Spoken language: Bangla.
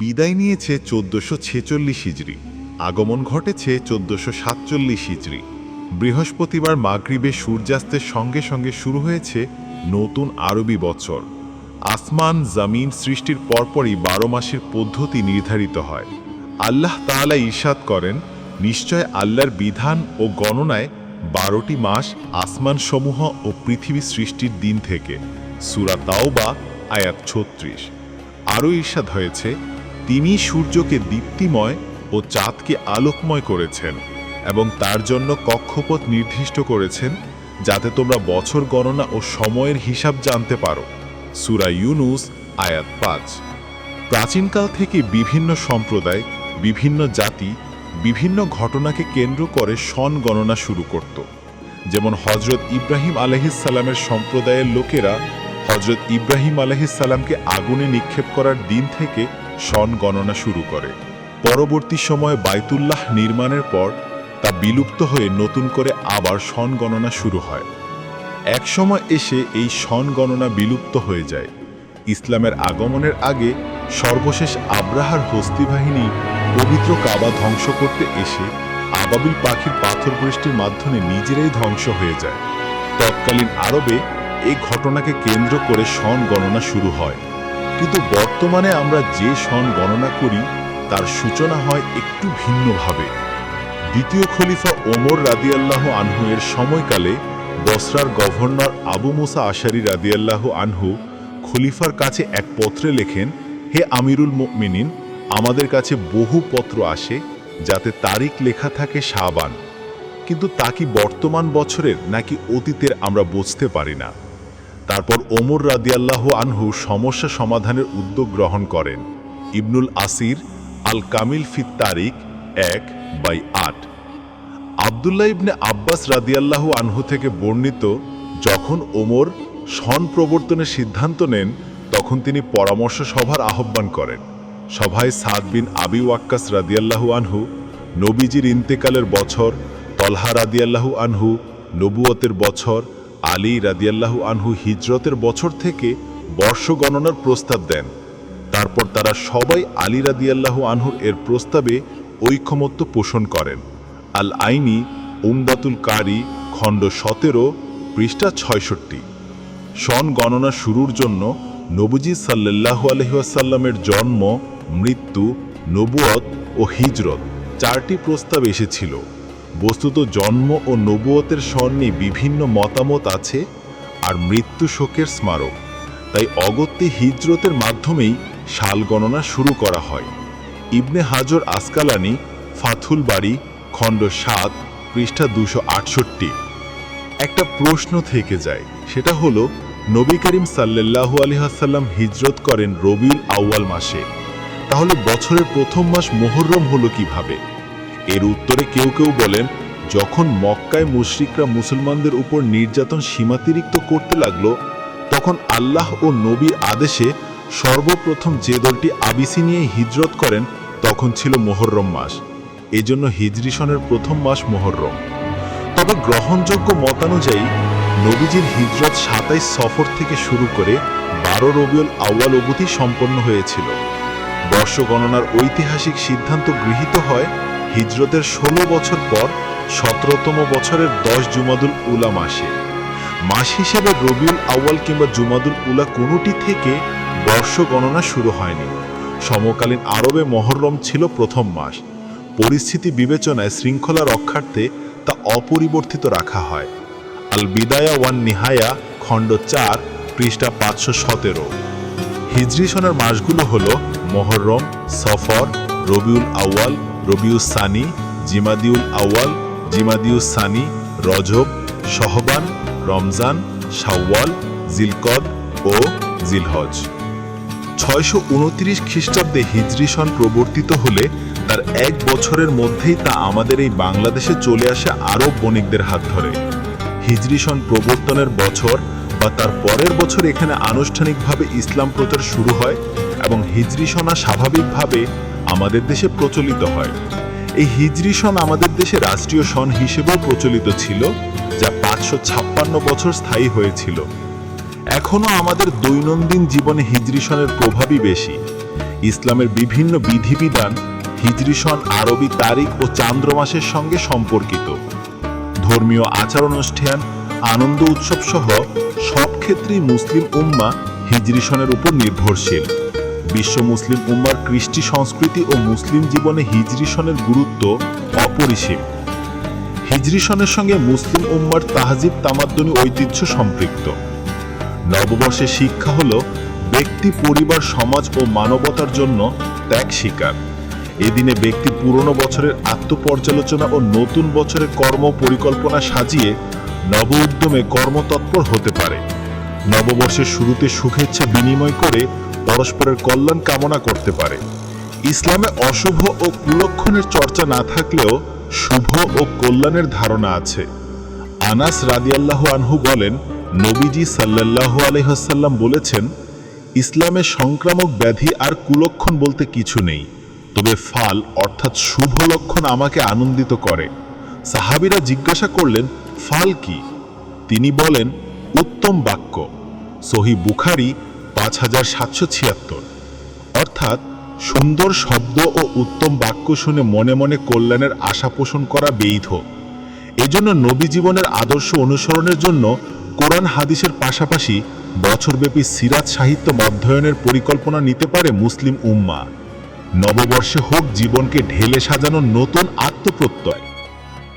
বিদায় নিয়েছে চোদ্দশো ছেচল্লিশ হিজড়ি। আগমন ঘটেছে চোদ্দশো সাতচল্লিশ হিজড়ি। বৃহস্পতিবার মাগরিবে সূর্যাস্তের সঙ্গে সঙ্গে শুরু হয়েছে নতুন আরবি বছর। আসমান, জামিন সৃষ্টির পরপরই বারো মাসের পদ্ধতি নির্ধারিত হয়। আল্লাহ তাআলা ঈর্ষাদ করেন, নিশ্চয় আল্লাহর বিধান ও গণনায় বারোটি মাস আসমানসমূহ ও পৃথিবী সৃষ্টির দিন থেকে। সুরা তাওবা, আয়াত ছত্রিশ। আরও ঈর্ষাদ হয়েছে তিনি সূর্যকে দীপ্তিময় ও চাঁদকে আলোকময় করেছেন এবং তার জন্য কক্ষপথ নির্দিষ্ট করেছেন যাতে তোমরা বছর গণনা ও সময়ের হিসাব জানতে পারো। সুরা ইউনুস, আয়াত পাঁচ। প্রাচীনকাল থেকে বিভিন্ন সম্প্রদায়, বিভিন্ন জাতি, বিভিন্ন ঘটনাকে কেন্দ্র করে সন গণনা শুরু করত। যেমন হজরত ইব্রাহিম আলহিসাল্লামের সম্প্রদায়ের লোকেরা হজরত ইব্রাহিম আলহিসাল্লামকে আগুনে নিক্ষেপ করার দিন থেকে সন গণনা শুরু করে। পরবর্তী সময়ে বাইতুল্লাহ নির্মাণের পর তা বিলুপ্ত হয়ে নতুন করে আবার সন গণনা শুরু হয়। একসময় এসে এই সন গণনা বিলুপ্ত হয়ে যায়। ইসলামের আগমনের আগে সর্বশেষ আব্রাহার হস্তি বাহিনী পবিত্র কাবা ধ্বংস করতে এসে আবাবিল পাখির পাথর বৃষ্টির মাধ্যমে নিজেরাই ধ্বংস হয়ে যায়। তৎকালীন আরবে এই ঘটনাকে কেন্দ্র করে সন গণনা শুরু হয়। কিন্তু বর্তমানে আমরা যে সন গণনা করি, তার সূচনা হয় একটু ভিন্নভাবে। দ্বিতীয় খলিফা ওমর রাদিয়াল্লাহ আনহু এর সময়কালে বসরার গভর্নর আবু মুসা আশারি রাদিয়াল্লাহ আনহু খলিফার কাছে এক পত্রে লেখেন, হে আমিরুল মিনিন আমাদের কাছে বহু পত্র আসে যাতে তারিখ লেখা থাকে শাবান। কিন্তু তা কি বর্তমান বছরের নাকি অতীতের আমরা বুঝতে পারি না? তারপর ওমর রাদিয়াল্লাহ আনহু সমস্যা সমাধানের উদ্যোগ গ্রহণ করেন। ইবনুল আসির আল কামিল ফিত তারিখ এক বাই আট। আবদুল্লাহ ইবনে আব্বাস রাদিয়াল্লাহু আনহু থেকে বর্ণিত, যখন ওমর সন প্রবর্তনের সিদ্ধান্ত নেন, তখন তিনি পরামর্শ সভার আহ্বান করেন। সভায় সাদ বিন আবি ওয়াক্কাস রাদিয়াল্লাহু আনহু, নবীজির ইন্তেকালের বছর, তলহা রাদিয়াল্লাহু আনহু, নবুয়তের বছর আলী রাদিয়াল্লাহু আনহু হিজরতের বছর থেকে বর্ষ গণনার প্রস্তাব দেন। তারপর তারা সবাই আলী রাদিয়াল্লাহু আনহুর এর প্রস্তাবে ঐকমত্য পোষণ করেন। আল আইনি উমদাতুল কারি, খণ্ড সতেরো, পৃষ্ঠা ছয়ষট্টি। সন গণনা শুরুর জন্য নবুজি সাল্লাল্লাহু আলহিহাসাল্লামের জন্ম, মৃত্যু, নবুয়ত ও হিজরত চারটি প্রস্তাব এসেছিল। বস্তুত জন্ম ও নবুয়তের নিয়ে বিভিন্ন মতামত আছে আর মৃত্যু শোকের স্মারক। তাই অগত্যে হিজরতের মাধ্যমেই সাল গণনা শুরু করা হয়। ইবনে হাজর আসকালানি ফাথুল বাড়ি, খণ্ড সাত, পৃষ্ঠা দুশো একটা প্রশ্ন থেকে যায়, সেটা হলো, নবী করিম সাল্লাল্লাহু আলহাসাল্লাম হিজরত করেন রবিউল আউয়াল মাসে। তাহলে বছরের প্রথম মাস মোহরম হলো কীভাবে? এর উত্তরে কেউ কেউ বলেন, যখন মক্কায় মুশরিকরা মুসলমানদের উপর নির্যাতন সীমাতিরিক্ত করতে লাগল, তখন আল্লাহ ও নবীর আদেশে সর্বপ্রথম যে দলটি আবিসিনিয়ায় হিজরত করেন, তখন ছিল মোহররম মাস। এজন্য হিজরি সনের প্রথম মাস মোহররম তবে গ্রহণযোগ্য মতানুযায়ী, নবীজির হিজরত সাতাইশ সফর থেকে শুরু করে বারো রবিউল আউয়াল অবধি সম্পন্ন হয়েছিল। বর্ষ গণনার ঐতিহাসিক সিদ্ধান্ত গৃহীত হয় হিজরতের ষোলো বছর পর সতেরোতম বছরের দশ জুমাদুল উলা মাসে। মাস হিসেবে রবিউল আউয়াল কিংবা জুমাদুল উলা কোনোটি থেকে বর্ষ গণনা শুরু হয়নি। সমকালীন আরবে মহররম ছিল প্রথম মাস। পরিস্থিতি বিবেচনায় শৃঙ্খলা রক্ষার্থে তা অপরিবর্তিত রাখা হয়। আল বিদায়া ওয়ান নিহায়া, খণ্ড চার, পৃষ্ঠা পাঁচশো সতেরো। হিজরি সনের মাসগুলো হল মহররম সফর, রবিউল আউয়াল রবিউল সানি, জিমাদিউল আউয়াল জিমাদিউল সানি, রজব, শহবান, রমজান, শাওয়াল, জিলকদ ও জিলহজ। ছয়শো উনত্রিশ খ্রিস্টাব্দে হিজরি সন প্রবর্তিত হলে তার এক বছরের মধ্যেই তা আমাদের এই বাংলাদেশে চলে আসে আরব বণিকদের হাত ধরে। হিজরি সন প্রবর্তনের বছর বা তার পরের বছর এখানে আনুষ্ঠানিকভাবে ইসলাম প্রচার শুরু হয় এবং হিজরি সনা স্বাভাবিকভাবে আমাদের দেশে প্রচলিত হয়। এই হিজরি সন আমাদের দেশে রাষ্ট্রীয় সন হিসেবেও প্রচলিত ছিল, যা পাঁচশো ছাপ্পান্ন বছর স্থায়ী হয়েছিল। এখনও আমাদের দৈনন্দিন জীবনে হিজরি সনের প্রভাবই বেশি। ইসলামের বিভিন্ন বিধিবিধান হিজরি সন আরবি তারিখ ও চান্দ্র মাসের সঙ্গে সম্পর্কিত। ধর্মীয় আচার অনুষ্ঠান আনন্দ উৎসব সহ সব ক্ষেত্রেই মুসলিম উম্মা হিজরি সনের উপর নির্ভরশীল। বিশ্ব মুসলিম উম্মার কৃষ্টি সংস্কৃতি ও মুসলিম জীবনে হিজরি সনের গুরুত্ব অপরিসীম। হিজরি সনের সঙ্গে মুসলিম উম্মার তাহজিব তামাদ্দনী ঐতিহ্য সম্পৃক্ত। নববর্ষের শিক্ষা হল ব্যক্তি, পরিবার, সমাজ ও মানবতার জন্য ত্যাগ স্বীকার। এদিনে ব্যক্তি পুরনো বছরের আত্মপর্যালোচনা ও নতুন বছরের কর্ম পরিকল্পনা সাজিয়ে নব উদ্যমে কর্মতৎপর হতে পারে। নববর্ষের শুরুতে শুভেচ্ছা বিনিময় করে পরস্পরের কল্যাণ কামনা করতে পারে। ইসলামে অশুভ ও কুলক্ষণের চর্চা না থাকলেও শুভ ও কল্যাণের ধারণা আছে। আনাস রাদিয়াল্লাহু আনহু বলেন, নবীজি সাল্লাল্লাহু আলহাসাল্লাম বলেছেন, ইসলামে সংক্রামক ব্যাধি আর কুলক্ষণ বলতে কিছু নেই। তবে ফাল অর্থাৎ শুভ লক্ষণ আমাকে আনন্দিত করে। সাহাবিরা জিজ্ঞাসা করলেন, ফাল কি? তিনি বলেন, উত্তম বাক্য। সহি বুখারি পাঁচ হাজার সাতশো ছিয়াত্তর। অর্থাৎ সুন্দর শব্দ ও উত্তম বাক্য শুনে মনে মনে কল্যাণের আশা পোষণ করা বেইধ এজন্য নবী জীবনের আদর্শ অনুসরণের জন্য কোরআন হাদিসের পাশাপাশি বছরব্যাপী সিরাত সাহিত্য অধ্যয়নের পরিকল্পনা নিতে পারে মুসলিম উম্মা। নববর্ষে হোক জীবনকে ঢেলে সাজানো নতুন আত্মপ্রত্যয়।